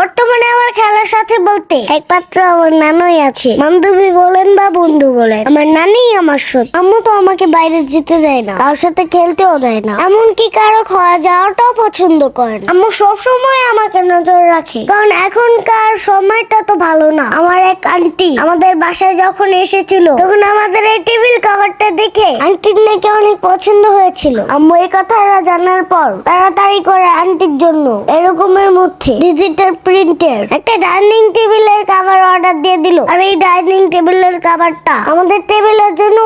మొట్టమొదటి আমার খেলার সাথে বলতে একমাত্র আমার নানুই আছে। বান্ধবী বলেন বা বন্ধু বলেন, আমার নানি আমার সৎ। আম্মু তো আমাকে বাইরে যেতে দেয় না কারোর সাথে খেলতেও দেয় না। এমনকি কারও খাওয়া যাওয়াটাও পছন্দ করে না। আম্মু সবসময় আমাকে নজর রাখে, কারণ এখনকার সময়টা তো ভালো না। আমার এক আন্টি আমাদের বাসায় যখন এসেছিল, তখন আমাদের এই টেবিল কভারটা দেখে আন্টির নাকি অনেক পছন্দ হয়েছিল। আম্মু এই কথাটা জানার পর তাড়াতাড়ি করে আন্টির জন্য এরকমের মধ্যে ডিজিটাল প্রিন্টের একটা ডাইনিং টেবিলের কভার অর্ডার দিয়ে দিল। আর এই ডাইনিং টেবিলের কভারটা আমাদের টেবিলের জন্য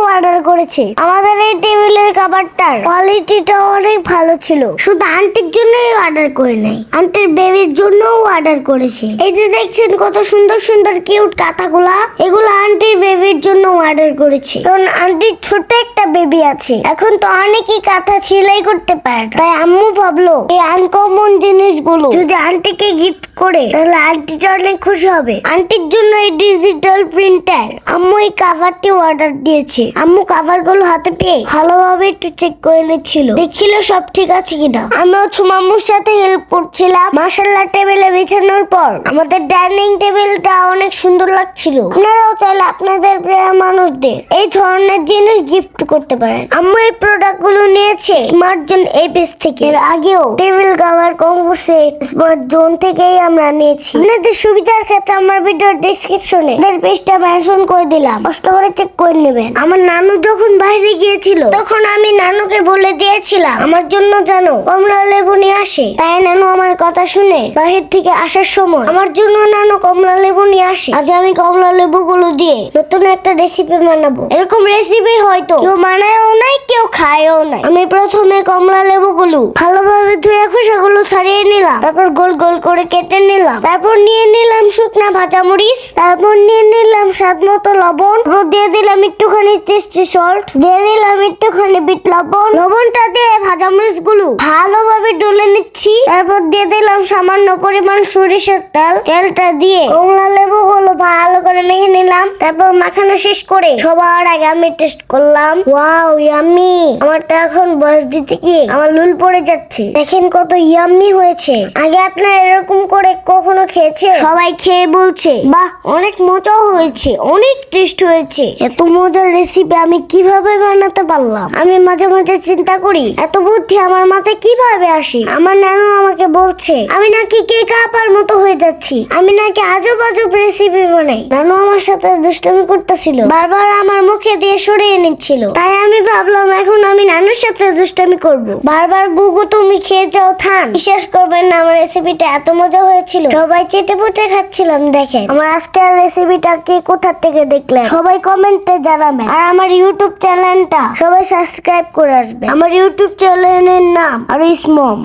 করেছে। আমাদের এই টেবিলের কভারটার কোয়ালিটিটা অনেক ভালো ছিল। শুধু আন্টির জন্যই অর্ডার করে নাই আন্টির বেবির জন্যও অর্ডার করেছে। এই যে দেখছেন কত সুন্দর সুন্দর কিউট কাঁথাগুলা, এগুলো আন্টির বেবির জন্য অর্ডার করেছে। কারণ আন্টির ছোট একটা বেবি আছে। এখন তো অনেকেই কাঁথা সেলাই করতে পারে। তাই আম্মু ভাবলো, এই আনকমন জিনিসগুলো যদি আন্টিকে গিফট করে, তাহলে আন্টিটা অনেক খুশি হবে। আন্টির জন্য এই ডিজিটাল প্রিন্টার আম্মু এই কাভারটি অর্ডার দিয়েছে। আম্মু কাভার গুলো হাতে পেয়ে ভালোভাবে একটু চেক করে নিচ্ছিল। দেখছিল সব ঠিক আছে কিনা। আমি ও ছুমামুর সাথে হেল্প করছিলাম। মাসাল্লাহ টেবিলে বিছানোর পর আমাদের ডাইনিং টেবিলটা অনেক সুন্দর লাগছিল। আপনারাও চাইলে আপনাদের প্রিয় মানুষদের এই ধরনের জিনিস গিফট করতে পারেন। আমি এই প্রোডাক্টগুলো নিয়েছে স্মার্ট জোন এপিস থেকে। এর আগেও table cover combo set smart zone থেকেই আমরা নিয়েছি। আপনাদের সুবিধার ক্ষেত্রে আমার ভিডিও ডেসক্রিপশনে এদের পেজটা মেনশন করে দিলাম। কষ্ট করে চেক করে নেবেন। আমার নানু যখন বাইরে গিয়েছিল, তখন আমি নানুকে বলে দিয়েছিলাম, আমার জন্য জানো কমলা লেবু নিয়ে আসে। তাই নানু আমার কথা শুনে বাহির থেকে আসার সময়, আমার জন্য নানু কমলা লেবু নিয়ে আসে। আজ আমি কমলা লেবু গুলো দিয়ে নতুন একটা রেসিপি বানাবো। এরকম রেসিপি হয়তো কেউ বানায়ও নাই, কেউ খায়ও নাই। আমি প্রথমে কমলা লেবু গুলো ভালোভাবে ধুয়ে খোসাগুলো ছাড়িয়ে নিলাম। তারপর গোল গোল করে কেটে নিলাম। তারপর নিয়ে নিলাম শুকনা ভাজা মরিচ। তারপর নিয়ে নিলাম স্বাদ মতো লবণ। দিয়ে দিলাম একটুখানি টেস্টি সল্ট দিয়ে দিলাম একটুখানি বিট লবণ। লবণটা দিয়ে ভাজা মরিচগুলো ভালোভাবে ডলে নিচ্ছি। তারপর দিয়ে দিলাম সামান্য পরিমাণ সরিষার তেল। তেলটা দিয়ে কমলা লেবু গুলো ভালো করে মেখে নিলাম। তারপর মাখানো শেষ করে সবার আগে আমি টেস্ট করলাম। ওয়াও ইয়াম্মি আমার তো এখন বয়স দিতে কি আমার লুল পড়ে যাচ্ছে। দেখেন কত ইয়াম্মি হয়েছে। আগে আপনার এরকম করে কখনো খেয়েছে সবাই খেয়ে বলছে, বাহ, অনেক মজা হয়েছে, অনেক টেস্ট হয়েছে। এত মজার রেসিপি আমি কীভাবে বানাতে পারলাম? আমি মাঝে মাঝে চিন্তা করি, এত বুদ্ধি আমার মাথায় কীভাবে আসে? আমার নানু আমাকে বলছে, আমি নাকি কে কাপার মতো হয়ে যাচ্ছি। আমি নাকি আজব আজব রেসিপি বানাই। নানু আমার সাথে দুষ্টমি করতেছিল। বারবার আমার মুখে দিয়ে সরিয়ে নিচ্ছিল। তাই আমি ভাবলাম, এখন আমি নানুর সাথে দুষ্টমি করব। বারবার বুগু তুমি খেয়ে যাও, থান। বিশ্বাস করবেন না, আমার রেসিপিটা এত মজা হয়েছিল। সবাই চেটে পুটে খাচ্ছিলাম, দেখেন। আমার আজকের রেসিপিটা কে কোথা থেকে দেখলেন? সবাই কমেন্টে জানাবেন। আর আমার ইউটিউব চ্যানেলটা সবাই সাবস্ক্রাইব করে আসবে আমার ইউটিউব চ্যানেলের নাম আর ইসমম